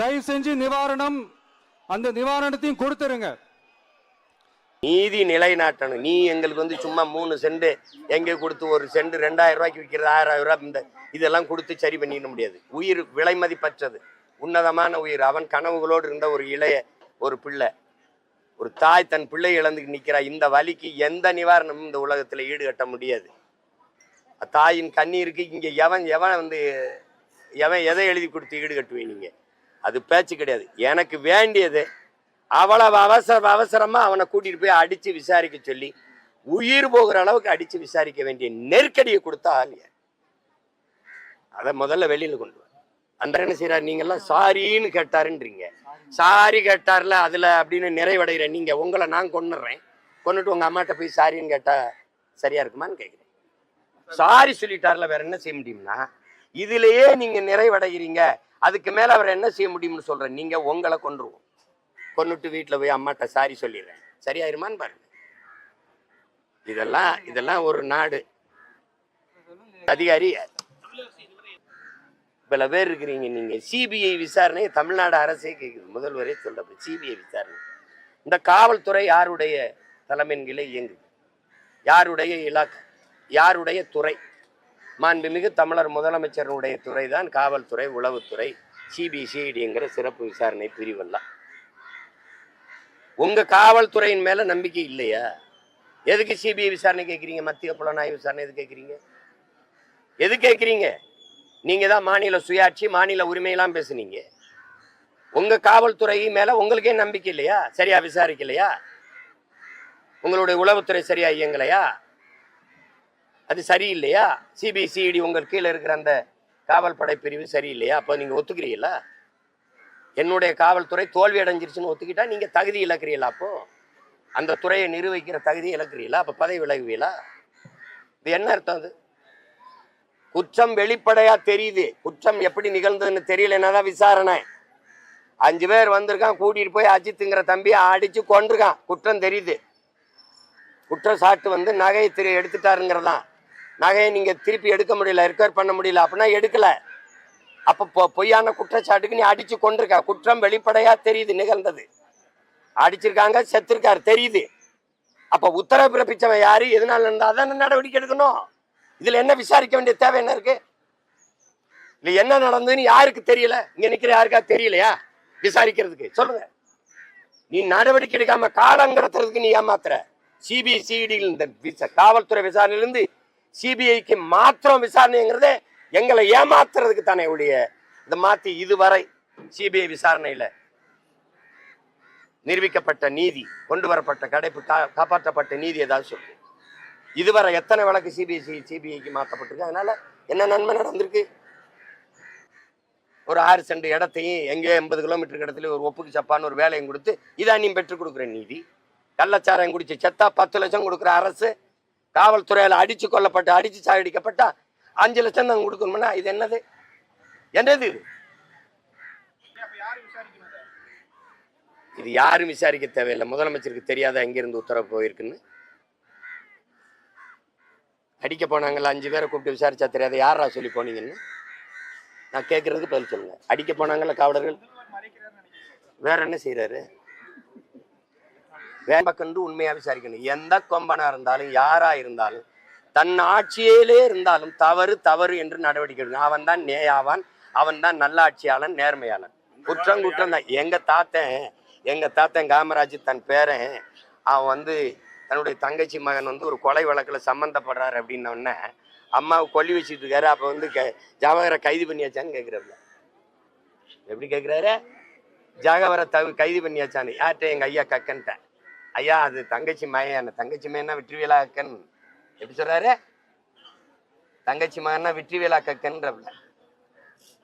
தயவு செஞ்சு நிவாரணம் அந்த நிவாரணத்தையும் கொடுத்துருங்க. நீதி நிலைநாட்டணும். நீ எங்களுக்கு வந்து சும்மா மூணு செண்டு எங்கே கொடுத்து ஒரு செண்டு ரெண்டாயிரம் ரூபாய்க்கு விற்கிறது ஆயிரம் ரூபாய் இந்த இதெல்லாம் கொடுத்து சரி பண்ணிட முடியாது. உயிர் விலை மதிப்பற்றது. உன்னதமான உயிர். அவன் கனவுகளோடு இருந்த ஒரு இளைய ஒரு பிள்ளை. ஒரு தாய் தன் பிள்ளை இழந்து நிற்கிறா. இந்த வலிக்கு எந்த நிவாரணமும் இந்த உலகத்தில் ஈடுகட்ட முடியாது. தாயின் கண்ணீருக்கு இங்கே எவன் எவன் வந்து எவன் எதை எழுதி கொடுத்து ஈடுகட்டுவீங்க நீங்கள் அது பேச்சு கிடையாது. எனக்கு வேண்டியது அவ்வளவு அவசர அவசரமா அவனை கூட்டிட்டு போய் அடிச்சு விசாரிக்க சொல்லி உயிர் போகிற அளவுக்கு அடிச்சு விசாரிக்க வேண்டிய நெருக்கடியை கொடுத்தா ஆலியா அதை முதல்ல வெளியில கொண்டு வா. அந்த என்ன செய்யறாரு நீங்க எல்லாம் சாரின்னு கேட்டாருன்றீங்க. சாரி கேட்டார்ல அதுல அப்படின்னு நிறைவடைகிற நீங்க உங்களை நான் கொண்டுடுறேன் கொண்டுட்டு உங்க அம்மாட்ட போய் சாரின்னு கேட்டா சரியா இருக்குமான்னு கேட்குறேன். சாரி சொல்லிட்டார்ல வேற என்ன செய்ய முடியும்னா? இதுலயே நீங்க நிறைவடைகிறீங்க. அதுக்கு மேல அவர் என்ன செய்ய முடியும்னு சொல்றேன் நீங்க உங்களை கொன்றுவோம். கொன்னுட்டு வீட்டுல போய் அம்மாட்ட சாரி சொல்லிடுறேன். சரியாயிருமான்னு பாருங்க. இதெல்லாம் இதெல்லாம் ஒரு நாடு. அதிகாரி பல பேர் இருக்கிறீங்க நீங்க. சிபிஐ விசாரணை தமிழ்நாடு அரசே கேட்குது முதல்வரே சொல்ற சிபிஐ விசாரணை. இந்த காவல்துறை யாருடைய தலைமையின் கீழே இயங்குது? யாருடைய இலாக்கு யாருடைய துறை? மாண்புமிகு தமிழர் முதலமைச்சருடைய துறை தான் காவல்துறை உளவுத்துறை சிபிசிஐடிங்கிற சிறப்பு விசாரணை பிரிவெல்லாம் உங்க காவல்துறையின் மேல நம்பிக்கை இல்லையா? எதுக்கு சிபிஐ விசாரணை கேட்குறீங்க மத்திய புலனாய்வு விசாரணை எது கேட்குறீங்க எது கேட்குறீங்க நீங்க தான் மாநில சுயாட்சி மாநில உரிமையெல்லாம் பேசுனீங்க. உங்க காவல்துறை மேல உங்களுக்கே நம்பிக்கை இல்லையா? சரியா விசாரிக்கலையா? உங்களுடைய உளவுத்துறை சரியா இயங்கலையா? அது சரியில்லையா? சிபிசிஐடி உங்கள் கீழே இருக்கிற அந்த காவல் படை பிரிவு சரியில்லையா? அப்போ நீங்கள் ஒத்துக்கிறீங்களா? என்னுடைய காவல்துறை தோல்வி அடைஞ்சிருச்சுன்னு ஒத்துக்கிட்டா நீங்கள் தகுதி இழக்கிறீங்களா அப்போ? அந்த துறையை நிர்வகிக்கிற தகுதி இழக்கிறீங்களா? அப்போ பதவி விலகுவீங்களா? இது என்ன அர்த்தம் அது? குற்றம் வெளிப்படையாக தெரியுது. குற்றம் எப்படி நிகழ்ந்ததுன்னு தெரியலன்னா தான் விசாரணை. அஞ்சு பேர் வந்திருக்கான் கூட்டிகிட்டு போய் அஜித்துங்கிற தம்பியை அடித்து கொண்டிருக்கான் குற்றம் தெரியுது. குற்றச்சாட்டு வந்து நகையை திரு எடுத்துட்டாருங்கிறதான். நகையை நீங்கள் திருப்பி எடுக்க முடியல ரிக்கவர் பண்ண முடியல அப்படின்னா எடுக்கல. அப்போ பொ- பொய்யான குற்றச்சாட்டுக்கு நீ அடித்து கொண்டிருக்க. குற்றம் வெளிப்படையாக தெரியுது நிகழ்ந்தது. அடிச்சிருக்காங்க செத்துருக்காரு தெரியுது. அப்போ உத்தரவு பிறப்பிச்சவன் யாரு? எதனால இருந்தால் அதான் நடவடிக்கை எடுக்கணும். இதில் என்ன விசாரிக்க வேண்டிய தேவை என்ன இருக்கு? இல்லை என்ன நடந்ததுன்னு யாருக்கு தெரியல? இங்கே நிற்கிற யாருக்கா தெரியலையா? விசாரிக்கிறதுக்கு. சொல்லுங்க. நீ நடவடிக்கை எடுக்காம காலங்கிறதுக்கு நீ ஏமாத்துற. சிபிசிடி இந்த விச- காவல்துறை விசாரணையிலிருந்து சிபிஐக்கு மாத்திரம் விசாரணைங்கிறதே எங்களை ஏமாத்துறதுக்கு தானே ஒழிய. இதை மாத்தி இதுவரை சிபிஐ விசாரணையில நிரூபிக்கப்பட்ட நீதி கொண்டு வரப்பட்ட கடைப்பு காப்பாற்றப்பட்ட நீதி ஏதாவது சொல்லு. இதுவரை எத்தனை வழக்கு சிபிஎஸ்சி சிபிஐக்கு மாற்றப்பட்டிருக்கு? அதனால என்ன நன்மை நடந்திருக்கு? ஒரு ஆறு சென்ட் இடத்தையும் எங்கேயோ எண்பது கிலோமீட்டருக்கு இடத்துல ஒரு ஒப்புக்கு சப்பான்னு ஒரு வேலையும் கொடுத்து இதான் நீ பெற்றுக் கொடுக்குற நீதி. கள்ளச்சாராயம் குடிச்சு செத்தா பத்து லட்சம் கொடுக்குற அரசு காவல்துறையால் அடிச்சு கொல்லப்பட்ட அடிச்சு சாகடிக்கப்பட்டா அஞ்சு லட்சம் தான் கொடுக்கணும்னா இது என்னது? என்னது? இது இது யாரும் விசாரிக்க தேவையில்லை. முதலமைச்சருக்கு தெரியாத எங்கிருந்து உத்தரவு போயிருக்குன்னு? அடிக்க போனாங்கல்ல அஞ்சு பேரை கூப்பிட்டு விசாரிச்சா தெரியாத? யாரா சொல்லி போனீங்கன்னு? நான் கேட்கறதுக்கு பதில் சொல்லுங்க. அடிக்க போனாங்கல்ல காவலர்கள்? வேற என்ன செய்யறாரு வேம்ப கண்டு விசாரிக்கணும். எந்த கொம்பனாக இருந்தாலும் யாராக இருந்தாலும் தன் ஆட்சியிலே இருந்தாலும் தவறு தவறு என்று நடவடிக்கை எடுக்கணும். அவன் தான் நேயாவான் அவன் தான் நல்லாட்சியாளன் நேர்மையாளன். குற்றம் குற்றம் தான். எங்கள் தாத்தன் எங்கள் தாத்தன் காமராஜ் தன் பேரன் அவன் வந்து தன்னுடைய தங்கச்சி மகன் வந்து ஒரு கொலை வழக்கில் சம்மந்தப்படுறாரு அப்படின்னோடனே அம்மாவை கொல்லி வச்சுட்டு இருக்காரு. அப்போ வந்து க ஜவஹரை கைது பண்ணியாச்சான்னு கேட்கிறாருல எப்படி கேட்குறாரு ஜாகவரை தவி கைது பண்ணியாச்சான்னு. யார்கிட்ட? எங்கள் ஐயா கக்கன்ட்டேன் ஐயா அது தங்கச்சி மகன் தங்கச்சி மகன்னா வெற்றிவேலா கக்கன் எப்படி சொல்றாரு? தங்கச்சி மகன்னா வெற்றிவேலா கக்கன்றப்ல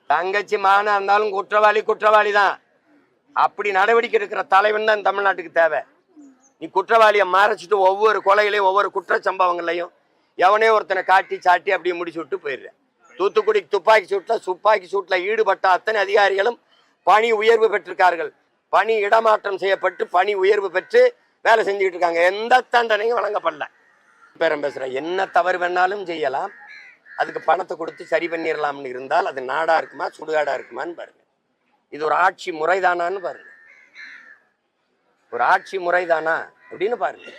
தங்கச்சி மகனா இருந்தாலும் குற்றவாளி குற்றவாளி தான் அப்படி நடவடிக்கை எடுக்கிற தலைவன் தான் தமிழ்நாட்டுக்கு தேவை. நீ குற்றவாளியை மறைச்சிட்டு ஒவ்வொரு கொலைகளையும் ஒவ்வொரு குற்ற சம்பவங்களையும் எவனே ஒருத்தனை காட்டி சாட்டி அப்படியே முடிச்சு விட்டு போயிடுறேன் தூத்துக்குடி துப்பாக்கி சூட்டில் துப்பாக்கி சூட்டில் ஈடுபட்ட அத்தனை அதிகாரிகளும் பணி உயர்வு பெற்றிருக்கார்கள். பணி இடமாற்றம் செய்யப்பட்டு பணி உயர்வு பெற்று வேலை செஞ்சுக்கிட்டு இருக்காங்க. எந்த தண்டனையும் வழங்கப்படல. பேரம் பேசுகிறேன் என்ன தவறு வேணாலும் செய்யலாம். அதுக்கு பணத்தை கொடுத்து சரி பண்ணிடலாம்னு இருந்தால் அது நாடாக இருக்குமா சுடுகாடாக இருக்குமான்னு பாருங்க. இது ஒரு ஆட்சி முறைதானான்னு பாருங்க. ஒரு ஆட்சி முறைதானா அப்படின்னு பாருங்க.